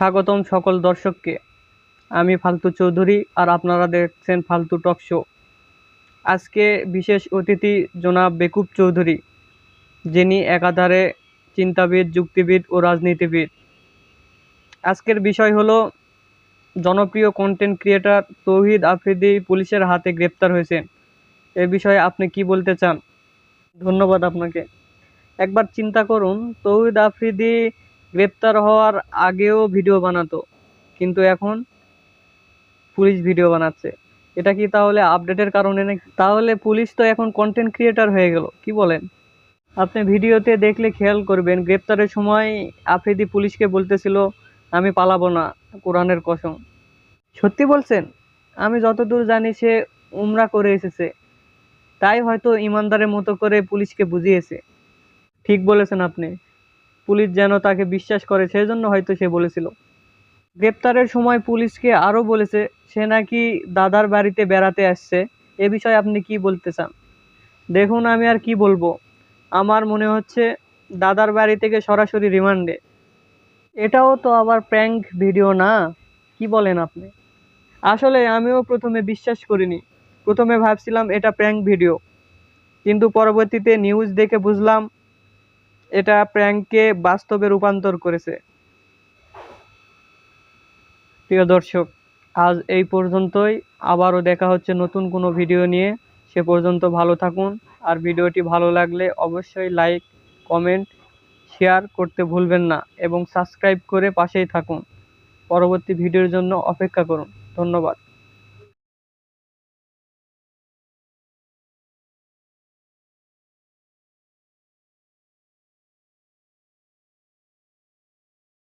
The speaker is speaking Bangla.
স্বাগতম সকল দর্শককে। আমি ফালতু চৌধুরী আর আপনারা দেখছেন ফালতু টক শো। আজকে বিশেষ অতিথি জনাব বেকুব চৌধুরী, যিনি একাধারে চিন্তাবিদ, যুক্তিবিদ ও রাজনীতিবিদ। আজকের বিষয় হলো, জনপ্রিয় কন্টেন্ট ক্রিয়েটর তৌহিদ আফ্রিদি পুলিশের হাতে গ্রেপ্তার হয়েছেন এ বিষয়ে আপনি কি বলতে চান? ধন্যবাদ আপনাকে। একবার চিন্তা করুন, তৌহিদ আফ্রিদি গ্রেপ্তার হওয়ার আগেও ভিডিও বানাতো, কিন্তু এখন পুলিশ ভিডিও বানাচ্ছে। এটা কি তাহলে আপডেটের কারণে নাকি? তাহলে পুলিশ তো এখন কন্টেন্ট ক্রিয়েটর হয়ে গেল, কি বলেন? আপনি ভিডিওতে দেখলে খেয়াল করবেন, গ্রেপ্তারের সময় আফ্রিদি পুলিশকে বলতেছিল, আমি পালাবো না, কোরআনের কসম। সত্যি বলছেন? আমি যতদূর জানি সে উমরা করে এসেছে। তাই হয়তো ইমানদারের মতো করে পুলিশকে বুঝিয়েছে। ঠিক বলেছেন আপনি। পুলিশ যেন তাকে বিশ্বাস করে সেই জন্য হয়তো সে বলেছিল। গ্রেপ্তারের সময় পুলিশকে আরও বলেছে, সে নাকি দাদার বাড়িতে বেড়াতে আসছে। এ বিষয়ে আপনি কি বলতে চান? দেখুন, আমি আর কি বলব। আমার মনে হচ্ছে দাদার বাড়ি থেকে সরাসরি রিমান্ডে। এটাও তো আবার প্র্যাঙ্ক ভিডিও না। কি বলেন আপনি? আসলে আমিও প্রথমে বিশ্বাস করিনি। প্রথমে ভাবছিলাম এটা প্র্যাঙ্ক ভিডিও। কিন্তু পরবর্তীতে নিউজ দেখে বুঝলাম এটা প্র্যাঙ্ককে বাস্তবে রূপান্তর করেছে। প্রিয় দর্শক, আজ এই পর্যন্তই। আবারও দেখা হচ্ছে নতুন কোনো ভিডিও নিয়ে। সে পর্যন্ত ভালো থাকুন। আর ভিডিওটি ভালো লাগলে অবশ্যই লাইক, কমেন্ট, শেয়ার করতে ভুলবেন না এবং সাবস্ক্রাইব করে পাশেই থাকুন। পরবর্তী ভিডিওর জন্য অপেক্ষা করুন। ধন্যবাদ।